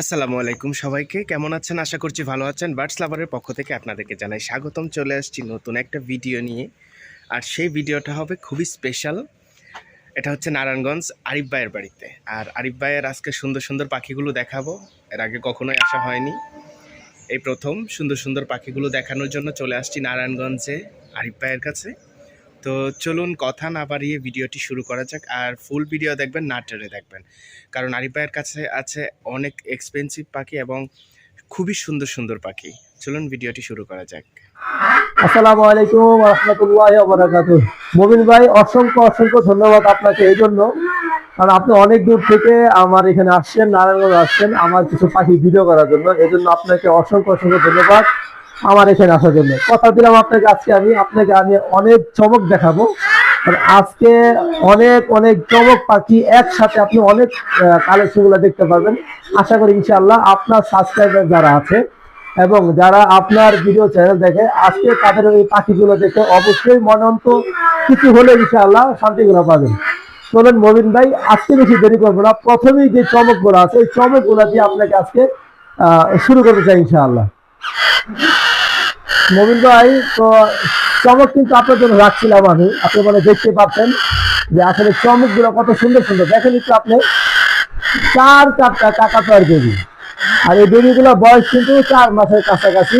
আসসালামু আলাইকুম সবাইকে। কেমন আছেন? আশা করছি ভালো আছেন। বার্ডস লাভারের পক্ষ থেকে আপনাদেরকে জানাই স্বাগতম। চলে আসছি নতুন একটা ভিডিও নিয়ে। আর সেই ভিডিওটা হবে খুবই স্পেশাল এটা হচ্ছে নারায়ণগঞ্জ আরিফ ভাইয়ের বাড়িতে। আর আরিফ ভাইয়ের আজকে সুন্দর সুন্দর পাখিগুলো দেখাবো। এর আগে কখনোই আসা হয়নি। এই প্রথম সুন্দর সুন্দর পাখিগুলো দেখানোর জন্য চলে আসছি নারায়ণগঞ্জে আরিফ ভাইয়ের কাছে। তো চলুন কথা না বাড়িয়ে ভিডিওটি শুরু করা যাক, আর ফুল ভিডিও দেখবেন, না টেনে দেখবেন। কারণ আরিফ ভাইয়ের কাছে আছে অনেক এক্সপেন্সিভ পাখি এবং খুবই সুন্দর সুন্দর পাখি। চলুন ভিডিওটি শুরু করা যাক। আসসালামু আলাইকুম রহমতুল্লাহ বারাকাত মবিন ভাই, অসংখ্য অসংখ্য ধন্যবাদ আপনাকে এই জন্য। কারণ আপনি অনেক দূর থেকে আমার এখানে আসছেন, নারায়ণগঞ্জ আসছেন, আমার কিছু পাখি ভিডিও করার জন্য। এই জন্য আপনাকে অসংখ্য অসংখ্য ধন্যবাদ। আমার এখানে আসার জন্য। কথা দিলাম আপনাকে, আজকে আমি, আপনাকে আমি অনেক চমক দেখাবো। আজকে অনেক অনেক চমক পাখি একসাথে আপনি অনেক কালেকশনগুলো দেখতে পারবেন। আশা করি ইনশাল্লাহ আপনার সাবস্ক্রাইবার যারা আছে এবং যারা আপনার ভিডিও চ্যানেল দেখে, আজকে তাদের এই পাখিগুলো দেখে অবশ্যই মনন্ত কিছু হলে ইনশাআল্লাহ শান্তিগুলো পাবেন। চলেন মবিন ভাই, আজকে বেশি দেরি করব না। প্রথমেই যে চমকগুলো আছে, এই চমকগুলো দিয়ে আপনাকে আজকে শুরু করতে চাই ইনশাআল্লাহ। মবিন ভাই, তো চমক কিন্তু আপনার জন্য রাখছিলাম আমি। আপনি মানে দেখতে পাচ্ছেন যে আসলে চমকগুলো কত সুন্দর সুন্দর। দেখেন একটু আপনি, চার চারটা টাকা তৈরি বেবি আর এই বেবিগুলোর বয়স কিন্তু চার মাসের কাছাকাছি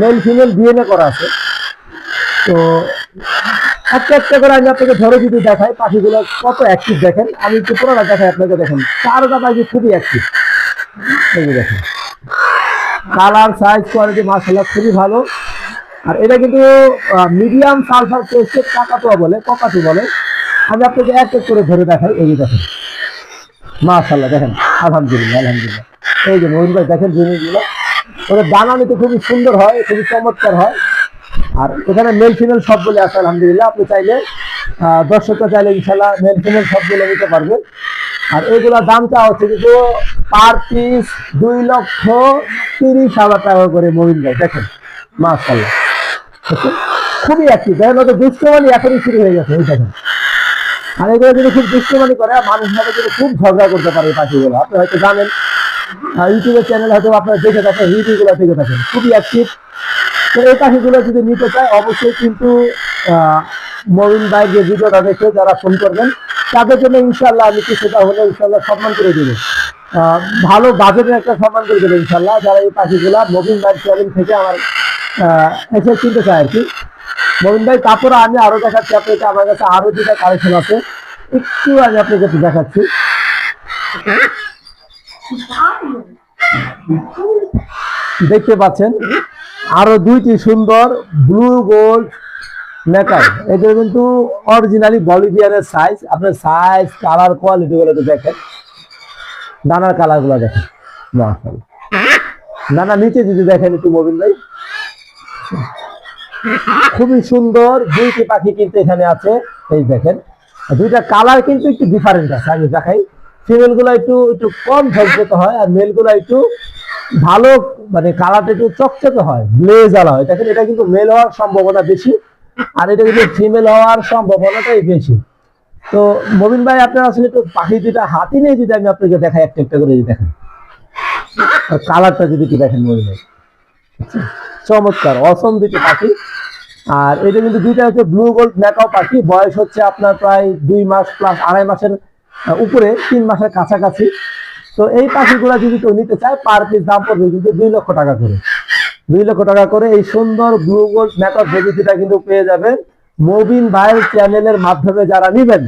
মেল ফিমেল ডিএনএ করা আছে। তো একটা একটা করে আমি আপনাকে ধরে যদি দেখাই, পাখিগুলো কত অ্যাক্টিভ দেখেন। আমি একটু পুরোটা দেখাই আপনাকে দেখেন। চারটা পাখি খুবই অ্যাক্টিভ দেখেন। কালার সাইজ কোয়ালিটি মার্শাল্লাহ খুবই ভালো। আর এটা কিন্তু মিডিয়াম সালফার টেস্টের কাকাতুয়া বলে ককাটু বলে। আমি আপনাকে এক এক করে ধরে দেখাই, এই দেখেন। মাশাল্লাহ দেখেন, আলহামদুলিল্লাহ আলহামদুলিল্লাহ। এই যে মহিন ভাই, দেখেন জিনিসগুলো। ওদের দানা নিতে খুবই সুন্দর হয়, খুবই চমৎকার হয়। আর এখানে মেল ফিমেল সব বলে আছে, আলহামদুলিল্লাহ। আপনি চাইলে দর্শকরা চাইলে ইনশাল্লাহ মেল ফিমেল সব বলে নিতে পারবেন। আর এইগুলোর দামটা হচ্ছে কিন্তু পার পিস দুই লক্ষ তিরিশ হাজার টাকা করে মহিন ভাই, দেখেন মাশাল্লাহ? খুবই অ্যাক্টিভ দেখেন ওদের দুষ্টমানি এখনই শুরু হয়ে গেছে, এই দেখেন। আর এগুলো যদি খুব দুষ্টমানি করে মানুষের সাথে কিন্তু খুব ঝগড়া করতে পারে এই পাখিগুলো, আপনি হয়তো জানেন। ইউটিউবের চ্যানেল হয়তো আপনারা দেখে থাকেন, ভিডিওগুলো দেখে থাকেন, খুবই অ্যাক্টিভ তো এই পাখিগুলো যদি নিতে চায়, অবশ্যই কিন্তু মবিন ভাই যে ভিডিওটা দেখে যারা ফোন করবেন তাদের জন্য ইনশাল্লাহ আমি কিছুটা হলে ইনশাল্লাহ সম্মান করে দেবো। ভালো বাজেটের একটা সম্মান করে দেবো ইনশাল্লাহ যারা এই পাখিগুলা, মবিন ভাই চ্যানেল থেকে আমার এসে কিনতে চায় আর কি। মবিন ভাই, তারপরে আমি আরও দেখাচ্ছি আপনাকে, আমার কাছে আরও দুটা কালেকশন আছে। একটু আমি আপনাকে একটু দেখাচ্ছি। দেখতে পাচ্ছেন, আরও দুইটি সুন্দর ব্লু গোল্ড মেকআপ এগুলো কিন্তু অরিজিনালি বলিভিয়ানের সাইজ আপনার সাইজ কালার কোয়ালিটি গুলো তো দেখেন। দানার কালারগুলো দেখেন। মাশাআল্লাহ। দানা নিচে যদি দেখেন একটু মোবিল ভাই। খুবই সুন্দর, দুইটি পাখি কিন্তু এখানে আছে। এই দেখেন। দুইটা কালার কিন্তু একটু ডিফারেন্ট আছে, আমি দেখাই। ফিমেলগুলো একটু একটু কম ঝকঝকে হয়, আর মেলগুলো একটু ভালো মানে কালারটা একটু চকচকে হয় ব্লেজ আলা হয়। দেখেন, এটা কিন্তু মেল হওয়ার সম্ভাবনা বেশি। আর এটা কিন্তু ফিমেল হওয়ার সম্ভাবনাটাই বেশি। তো মবিন ভাই, আপনার আসলে একটু পাখি দুটা হাতি নিয়ে যদি আমি আপনাকে দেখাই, একটা একটা করে যদি দেখেন কালারটা যদি একটু দেখেন মবিন ভাই। চমৎকার অসম দুটি পাখি। আর এটা কিন্তু দুইটা হচ্ছে ব্লু গোল্ড ম্যাকাও পাখি। বয়স হচ্ছে আপনার প্রায় দুই মাস প্লাস আড়াই মাসের উপরে, তিন মাসের কাছাকাছি। তো এই পাখিগুলো যদি কেউ নিতে চায় পার পিস দাম পড়বে কিন্তু দুই লক্ষ টাকা করে। দুই লক্ষ টাকা করে এই সুন্দর ব্লু কিন্তু পেয়ে যাবেন। মবিন ভাইয়ের চ্যানেলের মাধ্যমে যারা নিবেন,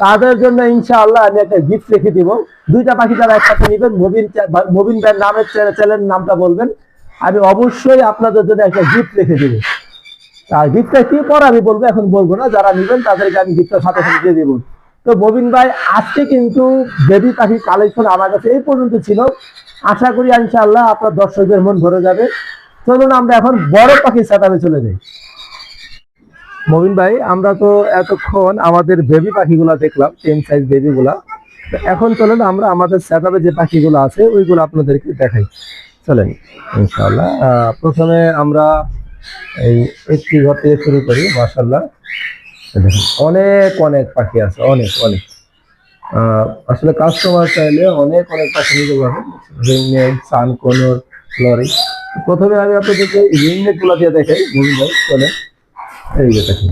তাদের জন্য ইনশাআল্লাহ আমি একটা গিফট রেখে দিব। দুইটা পাখি যারা একসাথে নিবেন মবিন মবিন ভাইয়ের নামের চ্যানেলের নামটা বলবেন। আমি অবশ্যই আপনাদের জন্য একটা গিফট রেখে দেবো। আর গিফটটা কি পরে আমি বলব, এখন বলব না। যারা নিবেন, তাদেরকে আমি গিফটের সাথে সাথে দিয়ে দেবো। তো মবিন ভাই, আজকে কিন্তু বেবি পাখি কালেকশন আমার কাছে এই পর্যন্ত ছিল। আশা করি ইনশাআল্লাহ আপনার দর্শকদের মন ভরে যাবে। চলুন আমরা এখন বড় পাখি সেটাবে চলে যাই। মবিন ভাই আমরা তো এতক্ষণ আমাদের বেবি পাখিগুলা দেখলাম টেন সাইজ বেবিগুলা এখন চলেন আমরা আমাদের সেটআপে যে পাখিগুলো আছে ওইগুলো আপনাদেরকে দেখাই। চলেন ইনশাআল্লাহ। আহ, প্রথমে আমরা এই একটি ঘর থেকে শুরু করি মাসাল্লাহ দেখুন অনেক অনেক পাখি আছে অনেক অনেক। আসলে কাস্টমার চাইলে অনেক অনেক পাখি নিতে পারবেন। Sun conure lory. প্রথমে আমি আপনাদেরকে রিংনেটগুলা দিয়ে দেখাই মুভিন ভাই চলে এই যে দেখেন।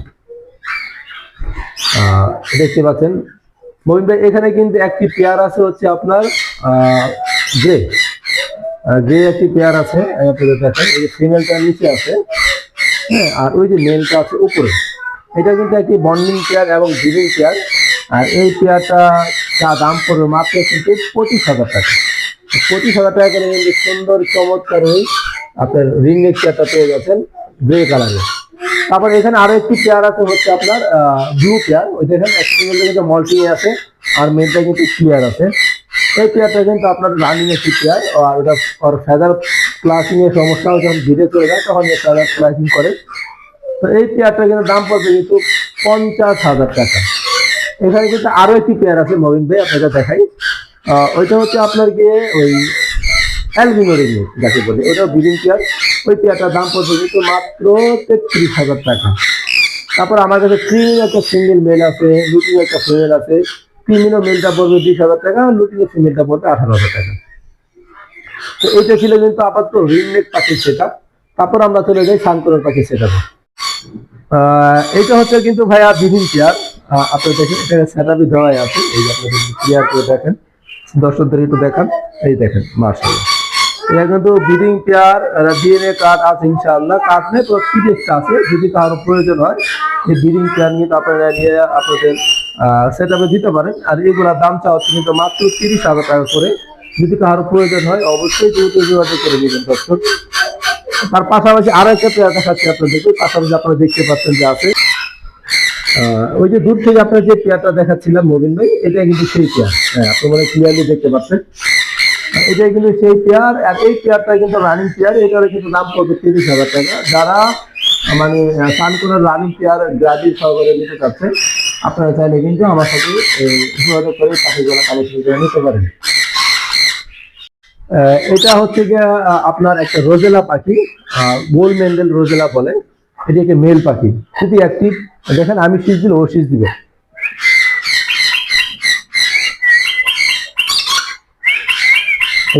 দেখতে পাচ্ছেন। মমিন ভাই, এখানে কিন্তু একটি পেয়ার আছে হচ্ছে আপনার গ্রে। গ্রে একটি পেয়ার আছে, আমি আপনাদের দেখাই। এই ফিমেলটা নিচে আছে হ্যাঁ আর ওই যে মেলটা আছে উপরে। এটা কিন্তু একটি বন্ডিং পেয়ার এবং ব্রিডিং পেয়ার। আর এই পেয়ারটা যা দাম পড়বে মাত্র কিন্তু পঁচিশ হাজার টাকা। পঁচিশ হাজার টাকা করে কিন্তু সুন্দর, চমৎকার ওই আপনার রিং নেক পেয়ারটা পেয়ে গেছেন গ্রে কালারের তারপর এখানে আরও একটি চেয়ার আছে হচ্ছে আপনার ব্লু পেয়ার ওই দেখেন কিন্তু মল্টি আছে, আর মেলটা কিন্তু ক্লিয়ার আছে। এই চেয়ারটা কিন্তু আপনার রানিং একটি পেয়ার আর ওটা ওর ফেদার ক্লাসিং এর সমস্যাও যখন ধীরে চলে যায়, তখন ফেদার ক্লাসিং করে। তো এই চেয়ারটা কিন্তু দাম পড়বে কিন্তু পঞ্চাশ হাজার টাকা। এখানে কিন্তু আরও একটি পেয়ার আছে মবিন ভাই, আপনাকে দেখাই। ওইটা হচ্ছে আপনার গিয়ে ওই অ্যালবিনো রিং যাকে বলে ওটাও বিডিং পেয়ার। ওই পেয়ারটার দাম পড়বে কিন্তু মাত্র তেত্রিশ হাজার টাকা। তারপর আমার কাছে ক্রিমিন একটা সিঙ্গেল মেল আছে, লুটিং একটা ফিমেল আছে। ক্রিমিনও মেলটা পড়বে বিশ হাজার টাকা লুটিং এর ফিমেলটা পড়বে আঠারো হাজার টাকা। তো এইটা ছিল কিন্তু আপাতত রিংনেক পাখির সেটা তারপর আমরা চলে যাই শান্তরের পাখির সেটা এইটা হচ্ছে কিন্তু ভাইয়া বিধিন চেয়ার আপনি দেখেন, এখানে সেটাপি দেওয়াই আছে। এই যে আপনি ক্লিয়ার করে দেখেন, দর্শকদের একটু দেখান। এই দেখেন মার্শাল এটা কিন্তু বিডিং পেয়ার ডিএনএ কার্ড আছে ইনশাআল্লাহ। কার্ড নেই তো আছে, যদি কারও প্রয়োজন হয়, এই বিডিং পেয়ার নিয়ে আপনারা নিয়ে আপনাদের সেট আপে দিতে পারেন। আর এগুলোর দাম চাওয়া কিন্তু মাত্র তিরিশ হাজার টাকা করে। যদি কারও প্রয়োজন হয়, অবশ্যই দ্রুত যোগাযোগ করে নেবেন, দর্শক। তার পাশাপাশি আরও একটা পেয়ার দেখাচ্ছি আপনাদেরকে, পাশাপাশি আপনারা দেখতে পাচ্ছেন যে আছে। ওই যে দূর থেকে আপনার যে পেয়ারটা দেখাচ্ছিলাম মোবিন ভাই, এটা কিন্তু সেই পেয়ার হ্যাঁ আপনি মানে ক্লিয়ারলি দেখতে পাচ্ছেন। এটাই কিন্তু সেই পেয়ার, আর এই পেয়ারটা কিন্তু রানিং পেয়ার এটার কিন্তু দাম পড়বে তিরিশ হাজার টাকা। যারা মানে সানকুনার রানিং পেয়ার গ্রাজুয়েট সহকারে নিতে চাচ্ছে আপনারা চাইলে কিন্তু আমার সাথে যোগাযোগ করে পাখিগুলো কালেকশন করে নিতে পারেন। এটা হচ্ছে গিয়ে আপনার একটা রোজেলা পাখি গোল মেন্ডেল রোজেলা বলে, এটি একটা মেল পাখি, খুবই অ্যাক্টিভ দেখেন, আমি শীষ দিলে ও শীষ দিবে।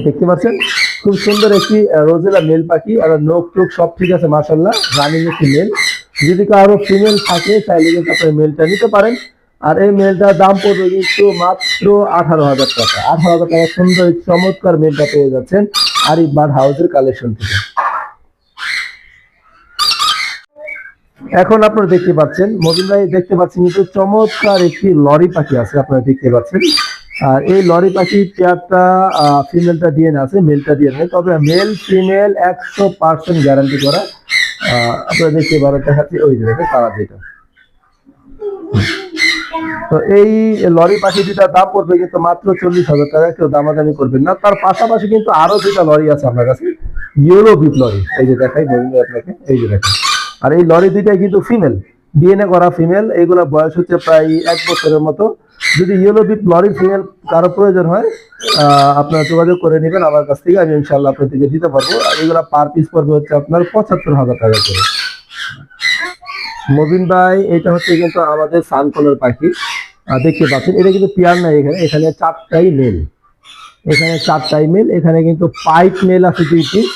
দেখতে পাচ্ছেন, খুব সুন্দর একটি রোজেলা মেল পাখি আর নোক টোক সব ঠিক আছে মাসাল্লাহ রানিং একটি মেল। যদি কারও ফিমেল থাকে চাইলে কিন্তু আপনার মেলটা নিতে পারেন। আর এই মেলটার দাম পড়বে কিন্তু মাত্র আঠারো হাজার টাকা। আঠারো হাজার টাকা সুন্দর চমৎকার মেলটা পেয়ে যাচ্ছেন আরিফ বার্ড হাউসের কালেকশন থেকে। এখন আপনারা দেখতে পাচ্ছেন মবিন ভাই দেখতে পাচ্ছেন কিন্তু চমৎকার একটি লরি পাখি আছে, আপনারা দেখতে পাচ্ছেন। আর এই লরি পাখির পেয়ারটা ফিমেলটা দিয়ে আছে মেলটা দিয়ে নেই তবে মেল ফিমেল একশো পার্সেন্ট গ্যারান্টি করা। আপনারা দেখতে পারেন, দেখাচ্ছি ওই যে তারা যেটা। তো এই লরি পাখি দুটার দাম পড়বে কিন্তু মাত্র চল্লিশ হাজার টাকা, কেউ দামাদামি করবেন না। তার পাশাপাশি কিন্তু আরও দুটা লরি আছে আপনার কাছে ইউরো বিট লরি। এই যে দেখাই বলুন আপনাকে, এই যে দেখেন। আর এই লরি দুইটাই কিন্তু ফিমেল ডিএনএ করা ফিমেল এগুলো বয়স হচ্ছে প্রায় এক বছরের মতো। যদি ইয়েলো বিট লরি ফিমেল কারও প্রয়োজন হয় আপনারা যোগাযোগ করে নেবেন, আমার কাছ থেকে আমি ইনশাল্লাহ আপনাদেরকে দিতে পারব। আর এগুলো পার পিস পড়বে হচ্ছে আপনার পঁচাত্তর হাজার টাকা করে। মবিন ভাই, এটা হচ্ছে কিন্তু আমাদের সানকলের পাখি। দেখতে পাচ্ছেন, এটা কিন্তু পেয়ার নাই এখানে এখানে চারটাই মেল এখানে চারটাই মেল এখানে কিন্তু পাইপ মেল আছে দুই পিস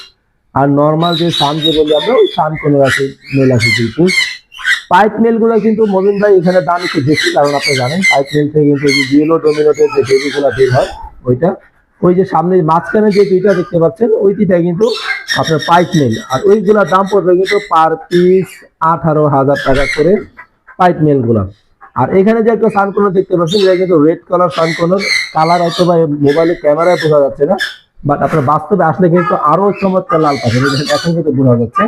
আর নর্মাল যে সান যে বলি আমরা, ওই সান কোনের আছে মেল আছে দুই পিস পাইপ মেলগুলো কিন্তু মবিন ভাই এখানে দাম একটু বেশি, কারণ আপনি জানেন পাইপ মেল থেকে কিন্তু জিয়েলো ডোমিনোটের যে বেবিগুলো বের হয়, ওইটা। ওই যে সামনে মাঝখানে যে দুইটা দেখতে পাচ্ছেন ওই দুইটা কিন্তু আপনার পাইপ মেল আর ওইগুলোর দাম পড়বে কিন্তু পার পিস আঠারো হাজার টাকা করে পাইপগুলা। আর এখানে যে একটা সানকোনার দেখতে পাচ্ছেন, এটা কিন্তু রেড কালার সানকোনার কালার অথবা মোবাইলে ক্যামেরায় বোঝা যাচ্ছে না বাট আপনার বাস্তবে আসলে কিন্তু আরও চমৎকার লাল পাখি এখন কিন্তু বোঝা যাচ্ছে।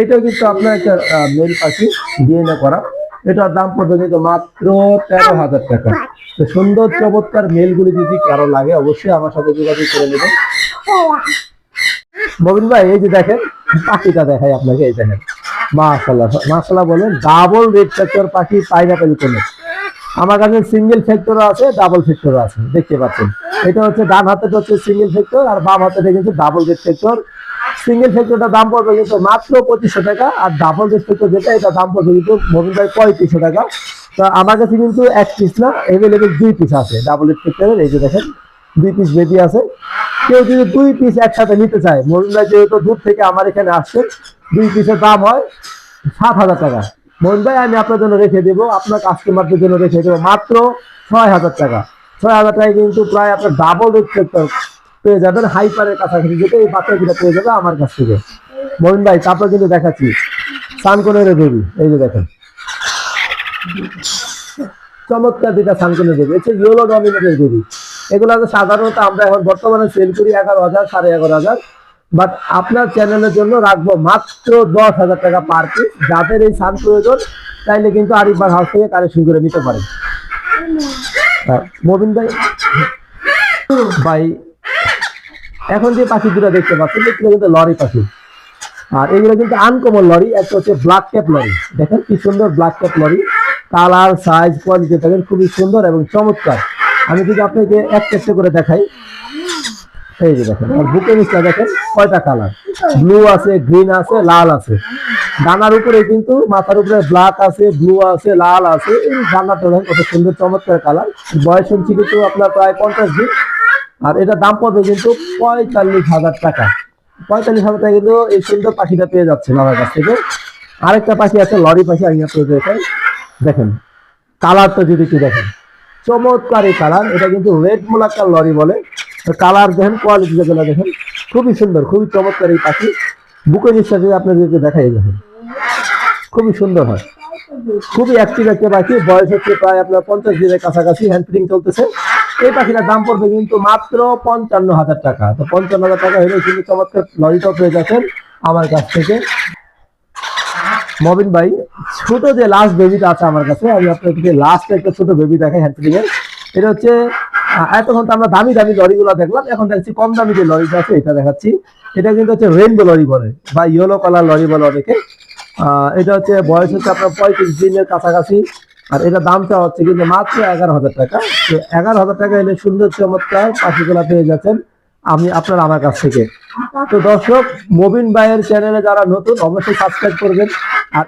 এটাও কিন্তু আপনার একটা মেল পাখি ডিএনএ করা। এটার দাম পড়বে কিন্তু মাত্র তেরো হাজার টাকা। তো সুন্দর, চমৎকার মেলগুলি যদি কারও লাগে, অবশ্যই আমার সাথে যোগাযোগ করে নেবেন। মবিন ভাই, এই যে দেখেন, পাখিটা দেখাই আপনাকে, এই দেখেন। মাশাল্লাহ বলেন ডাবল রেড ফ্যাক্টর পাখি পাইনাপেল কোনে। আমার কাছে সিঙ্গেল ফ্যাক্টর আছে ডাবল ফ্যাক্টর আছে, দেখতে পাচ্ছেন। এটা হচ্ছে ডান হাতে হচ্ছে সিঙ্গেল ফ্যাক্টর আর বাম হাতে কিন্তু ডাবল রেড ফ্যাক্টর সিঙ্গেল ফ্যাক্টরটা দাম পড়বে কিন্তু মাত্র পঁচিশশো টাকা আর ডাবল রেড ফ্যাক্টর যেটা, এটা দাম পড়বে কিন্তু মবিন ভাই পঁয়ত্রিশশো টাকা। তো আমার কাছে কিন্তু এক পিস না এভেলেবেল দুই পিস আছে। ডাবল স্পেক্টারের এই যে দেখেন, দুই পিস বেবি আছে। কেউ যদি দুই পিস একসাথে নিতে চায় মহিলা যেহেতু দূর থেকে আমার এখানে আসছে, দুই পিসের দাম হয় সাত হাজার টাকা। মোহন ভাই, আমি আপনার জন্য রেখে দেবো, আপনার কাস্টমারদের জন্য রেখে দেবো মাত্র ছয় হাজার টাকা। ছয় হাজার টাকায় কিন্তু প্রায় আপনার ডাবল রেট পেয়ে যাবেন হাইপারের কাছাকাছি, যেটা এই বাচ্চাগুলো পেয়ে যাবে আমার কাছ থেকে। মোহন ভাই, তারপর কিন্তু দেখাচ্ছি। সানকনের বেবি এই যে দেখেন। চমৎকার দুটা সানকনের বেবি হচ্ছে ইয়েলো ডমিনেটের বেবি এগুলো সাধারণত আমরা এখন বর্তমানে সেল করি এগারো হাজার, সাড়ে এগারো হাজার। বাট আপনার চ্যানেলের জন্য রাখব মাত্র দশ হাজার টাকা পার পিস যাদের এই সান প্রয়োজন, তাইলে কিন্তু আরিফবার হাউস থেকে কালেকশন করে নিতে আর মবিন ভাই? ভাই এখন যে পাখি দুটো দেখতে পাচ্ছেন, এগুলো কিন্তু লরি পাখি। আর এগুলো কিন্তু আনকমন লরি, একটা হচ্ছে ব্ল্যাক ক্যাপ লরি। দেখেন কি সুন্দর black cap lory. Colour size quality দেখেন খুবই সুন্দর এবং চমৎকার। আমি যদি আপনাকে এক একটা করে দেখাই, এই যে দেখেন, আর বুকে নিচটা দেখেন, কয়টা কালার? ব্লু আছে গ্রিন আছে, লাল আছে। ডানার উপরে কিন্তু মাথার উপরে ব্ল্যাক আছে ব্লু আছে, লাল আছে। এই ডানাটা দেখেন কত সুন্দর, চমৎকার কালার। বয়স হচ্ছে কিন্তু আপনার প্রায় পঞ্চাশ দিন। আর এটা দাম পড়বে কিন্তু পঁয়তাল্লিশ হাজার টাকা। পঁয়তাল্লিশ হাজার টাকা কিন্তু এই সুন্দর পাখিটা পেয়ে যাচ্ছে আমার কাছ থেকে। আরেকটা পাখি আছে, লরি পাখি আমি আপনাদের দেখাই। দেখেন, কালারটা যদি একটু দেখেন। চমৎকার কালার, এটা কিন্তু রেড মোলাকার লরি বলে। কালার দেখেন কোয়ালিটি যেগুলো দেখেন, খুবই সুন্দর, খুবই চমৎকার এই পাখি। বুকের নিঃশ্বাস আপনাদেরকে দেখাই দেখেন, খুবই সুন্দর হয়। খুবই অ্যাক্টিভ একটা পাখি, বয়স হচ্ছে প্রায় আপনার পঞ্চাশ দিনের কাছাকাছি হ্যান্ড ফিটিং চলতেছে। এই পাখিটার দাম পড়বে কিন্তু মাত্র পঞ্চান্ন হাজার টাকা। তো পঞ্চান্ন হাজার টাকা হলে কিন্তু চমৎকার লরিটাও পেয়ে যাচ্ছেন আমার কাছ থেকে। মবিন ভাই, ছোট যে লাস্ট বেবিটা আছে আমার কাছে, আমি আপনাদেরকে লাস্ট একটা ছোট বেবি দেখাই হ্যান্ড ফিটিং এর। এটা হচ্ছে এতক্ষণ তো আমরা দামি দামি লরিগুলো দেখলাম, এখন দেখছি কম দামি যে লরিটা আছে, এটা দেখাচ্ছি। এটা কিন্তু হচ্ছে রেনবো লরি বলে, বা ইয়েলো কালার লরি বলে অনেকে। এটা হচ্ছে বয়স হচ্ছে আপনার পঁয়ত্রিশ দিনের কাছাকাছি। আর এটা দামটা হচ্ছে কিন্তু মাত্র এগারো হাজার টাকা। তো এগারো হাজার টাকা এলে সুন্দর চমৎকার পাখিগুলা পেয়ে যাচ্ছেন আমি আপনার আমার কাছ থেকে। তো দর্শক, মোবিন ভাইয়ের চ্যানেলে যারা নতুন, অবশ্যই সাবস্ক্রাইব করবেন। আর